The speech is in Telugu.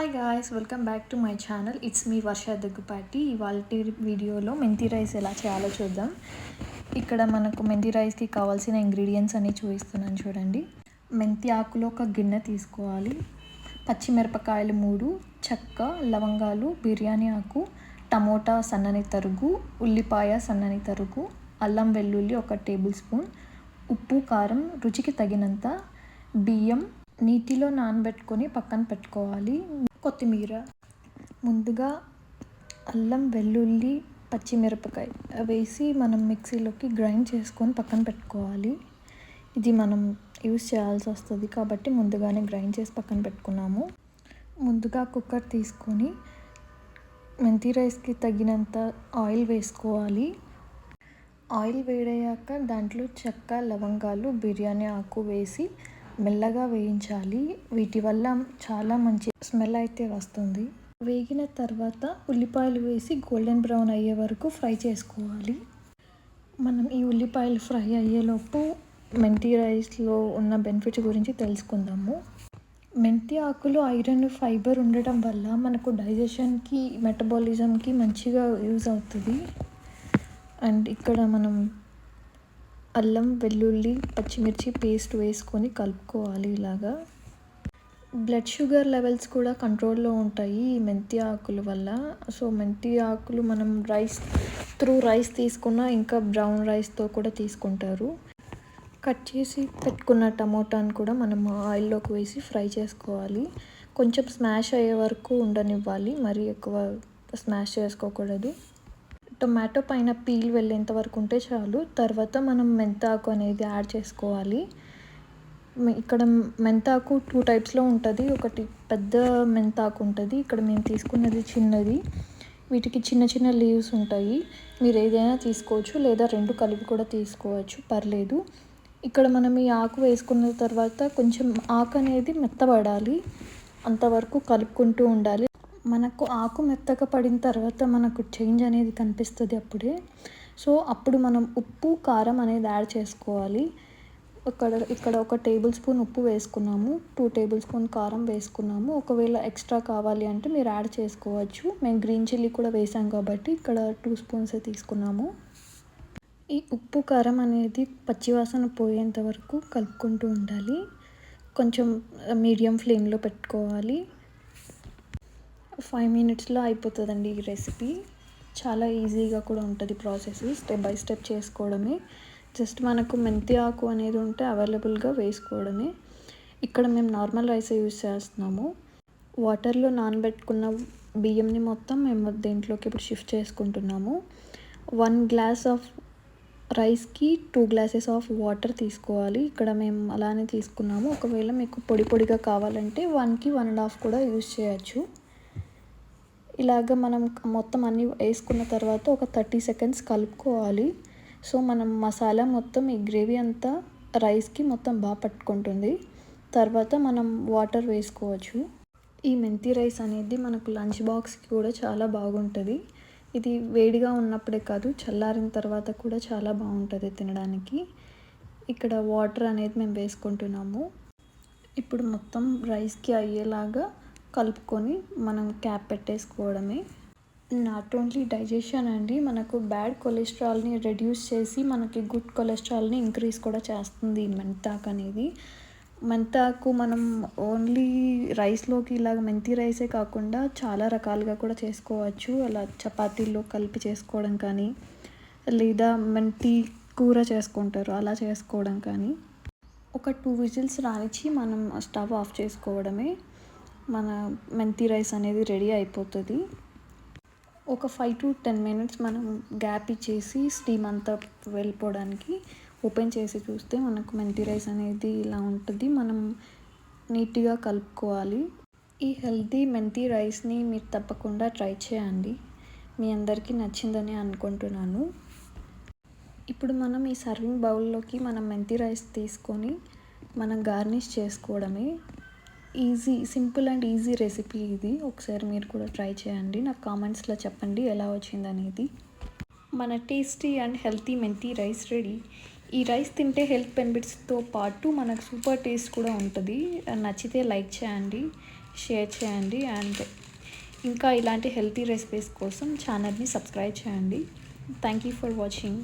Hi guys welcome back to my channel it's me Varsha Daggupati ఇవాళ వీడియోలో మెంతి రైస్ ఎలా చేయాలో చూద్దాం. ఇక్కడ మనకు మెంతి రైస్కి కావాల్సిన ఇంగ్రీడియంట్స్ అన్ని చూపిస్తున్నాను చూడండి. మెంతి ఆకులు ఒక గిన్నె తీసుకోవాలి. పచ్చిమిరపకాయలు మూడు చెక్క లవంగాలు బిర్యానీ ఆకు టమోటా సన్నని తరుగు ఉల్లిపాయ సన్నని తరుగు అల్లం వెల్లుల్లి ఒక టేబుల్ స్పూన్ ఉప్పు కారం రుచికి తగినంత బియ్యం నీటిలో నానబెట్టుకొని పక్కన పెట్టుకోవాలి. కొత్తిమీర ముందుగా అల్లం వెల్లుల్లి పచ్చిమిరపకాయ వేసి మనం మిక్సీలోకి గ్రైండ్ చేసుకొని పక్కన పెట్టుకోవాలి. ఇది మనం యూస్ చేయాల్సి వస్తుంది కాబట్టి ముందుగానే గ్రైండ్ చేసి పక్కన పెట్టుకున్నాము. ముందుగా కుక్కర్ తీసుకొని మెంతి రైస్కి తగినంత ఆయిల్ వేసుకోవాలి. ఆయిల్ వేడయ్యాక దాంట్లో చెక్క లవంగాలు బిర్యానీ ఆకు వేసి మెల్లగా వేయించాలి. వీటి వల్ల చాలా మంచి స్మెల్ అయితే వస్తుంది. వేగిన తర్వాత ఉల్లిపాయలు వేసి గోల్డెన్ బ్రౌన్ అయ్యే వరకు ఫ్రై చేసుకోవాలి. మనం ఈ ఉల్లిపాయలు ఫ్రై అయ్యేలోపు మెంతి రైస్లో ఉన్న బెనిఫిట్స్ గురించి తెలుసుకుందాము. మెంతి ఆకులు ఐరన్ ఫైబర్ ఉండటం వల్ల మనకు డైజెషన్కి మెటబాలిజంకి మంచిగా యూజ్ అవుతుంది. అండ్ ఇక్కడ మనం అల్లం వెల్లుల్లి పచ్చిమిర్చి పేస్ట్ వేసుకొని కలుపుకోవాలి ఇలాగా. బ్లడ్ షుగర్ లెవెల్స్ కూడా కంట్రోల్లో ఉంటాయి ఈ మెంతి ఆకుల వల్ల. సో మెంతి ఆకులు మనం రైస్ త్రూ రైస్ తీసుకున్న ఇంకా బ్రౌన్ రైస్తో కూడా తీసుకుంటారు. కట్ చేసి పెట్టుకున్న టమోటాను కూడా మనం ఆయిల్లోకి వేసి ఫ్రై చేసుకోవాలి. కొంచెం స్మాష్ అయ్యే వరకు ఉండనివ్వాలి మరీ ఎక్కువ స్మాష్ చేసుకోకూడదు. టొమాటో పైన పీల్ వెళ్ళేంత వరకు ఉంటే చాలు. తర్వాత మనం మెంతాకు అనేది యాడ్ చేసుకోవాలి. ఇక్కడ మెంతాకు టూ టైప్స్లో ఉంటుంది. ఒకటి పెద్ద మెంతాకు ఉంటుంది. ఇక్కడ మేము తీసుకున్నది చిన్నది. వీటికి చిన్న చిన్న లీవ్స్ ఉంటాయి. మీరు ఏదైనా తీసుకోవచ్చు. లేదా రెండు కలిపి కూడా తీసుకోవచ్చు. పర్లేదు. ఇక్కడ మనం ఈ ఆకు వేసుకున్న తర్వాత కొంచెం ఆకు అనేది మెత్తబడాలి. అంతవరకు కలుపుకుంటూ ఉండాలి. మనకు ఆకు మెత్తగా పడిన తర్వాత మనకు చేంజ్ అనేది కనిపిస్తుంది అప్పుడే. సో అప్పుడు మనం ఉప్పు కారం అనేది యాడ్ చేసుకోవాలి. ఇక్కడ ఇక్కడ ఒక టేబుల్ స్పూన్ ఉప్పు వేసుకున్నాము టూ టేబుల్ స్పూన్ కారం వేసుకున్నాము. ఒకవేళ ఎక్స్ట్రా కావాలి అంటే మీరు యాడ్ చేసుకోవచ్చు. మేము గ్రీన్ చిల్లీ కూడా వేసాం కాబట్టి ఇక్కడ టూ స్పూన్స్ తీసుకున్నాము. ఈ ఉప్పు కారం అనేది పచ్చివాసన పోయేంత వరకు కలుపుకుంటూ ఉండాలి. కొంచెం మీడియం ఫ్లేమ్లో పెట్టుకోవాలి. ఫైవ్ మినిట్స్లో అయిపోతుందండి ఈ రెసిపీ. చాలా ఈజీగా కూడా ఉంటుంది ప్రాసెస్ స్టెప్ బై స్టెప్ చేసుకోవడమే. జస్ట్ మనకు మెంతి ఆకు అనేది ఉంటే అవైలబుల్గా వేసుకోవడమే. ఇక్కడ మేము నార్మల్ రైస్ యూజ్ చేస్తున్నాము. వాటర్లో నానబెట్టుకున్న బియ్యంని మొత్తం మేము దేంట్లోకి ఇప్పుడు షిఫ్ట్ చేసుకుంటున్నాము. వన్ గ్లాస్ ఆఫ్ రైస్కి టూ గ్లాసెస్ ఆఫ్ వాటర్ తీసుకోవాలి. ఇక్కడ మేము అలానే తీసుకున్నాము. ఒకవేళ మీకు పొడి పొడిగా కావాలంటే వన్కి వన్ అండ్ హాఫ్ కూడా యూజ్ చేయొచ్చు. ఇలాగ మనం మొత్తం అన్నీ వేసుకున్న తర్వాత ఒక థర్టీ సెకండ్స్ కలుపుకోవాలి. సో మనం మసాలా మొత్తం ఈ గ్రేవీ అంతా రైస్కి మొత్తం బాగా పట్టుకుంటుంది. తర్వాత మనం వాటర్ వేసుకోవచ్చు. ఈ మెంతి రైస్ అనేది మనకు లంచ్ బాక్స్కి కూడా చాలా బాగుంటుంది. ఇది వేడిగా ఉన్నప్పుడే కాదు చల్లారిన తర్వాత కూడా చాలా బాగుంటుంది తినడానికి. ఇక్కడ వాటర్ అనేది మేము వేసుకుంటున్నాము. ఇప్పుడు మొత్తం రైస్కి అయ్యేలాగా కలుపుకొని మనం క్యాప్ పెట్టేసుకోవడమే. నాట్ ఓన్లీ డైజెషన్ అండి మనకు బ్యాడ్ కొలెస్ట్రాల్ని రెడ్యూస్ చేసి మనకి గుడ్ కొలెస్ట్రాల్ని ఇంక్రీజ్ కూడా చేస్తుంది మెంతాక్ అనేది. మెంతాకు మనం ఓన్లీ రైస్లోకి ఇలాగ మెంతి రైసే కాకుండా చాలా రకాలుగా కూడా చేసుకోవచ్చు. అలా చపాతీల్లో కలిపి చేసుకోవడం కానీ లేదా మెంతి కూర చేసుకుంటారు అలా చేసుకోవడం కానీ. ఒక టూ విజిల్స్ రానిచ్చి మనం స్టవ్ ఆఫ్ చేసుకోవడమే. మన మెంతి రైస్ అనేది రెడీ అయిపోతుంది. ఒక ఫైవ్ టు టెన్ మినిట్స్ మనం గ్యాప్ ఇచ్చేసి స్టీమ్ అంతా వెళ్ళిపోవడానికి ఓపెన్ చేసి చూస్తే మనకు మెంతి రైస్ అనేది ఇలా ఉంటుంది. మనం నీట్గా కలుపుకోవాలి. ఈ హెల్తీ మెంతి రైస్ని మీరు తప్పకుండా ట్రై చేయండి. మీ అందరికీ నచ్చిందని అనుకుంటున్నాను. ఇప్పుడు మనం ఈ సర్వింగ్ బౌల్లోకి మనం మెంతి రైస్ తీసుకొని మనం గార్నిష్ చేసుకోవడమే. Easy simple and easy recipe ఇది. ఒకసారి మీరు కూడా ట్రై చేయండి. నాకు కామెంట్స్లో చెప్పండి ఎలా వచ్చిందనేది మన tasty and healthy methi rice ready. ఈ రైస్ తింటే హెల్త్ బెనిఫిట్స్తో పాటు మనకు సూపర్ టేస్ట్ కూడా ఉంటుంది. నచ్చితే లైక్ చేయండి షేర్ చేయండి అండ్ ఇంకా ఇలాంటి హెల్తీ రెసిపీస్ కోసం ఛానల్ని సబ్స్క్రైబ్ చేయండి. Thank you for watching.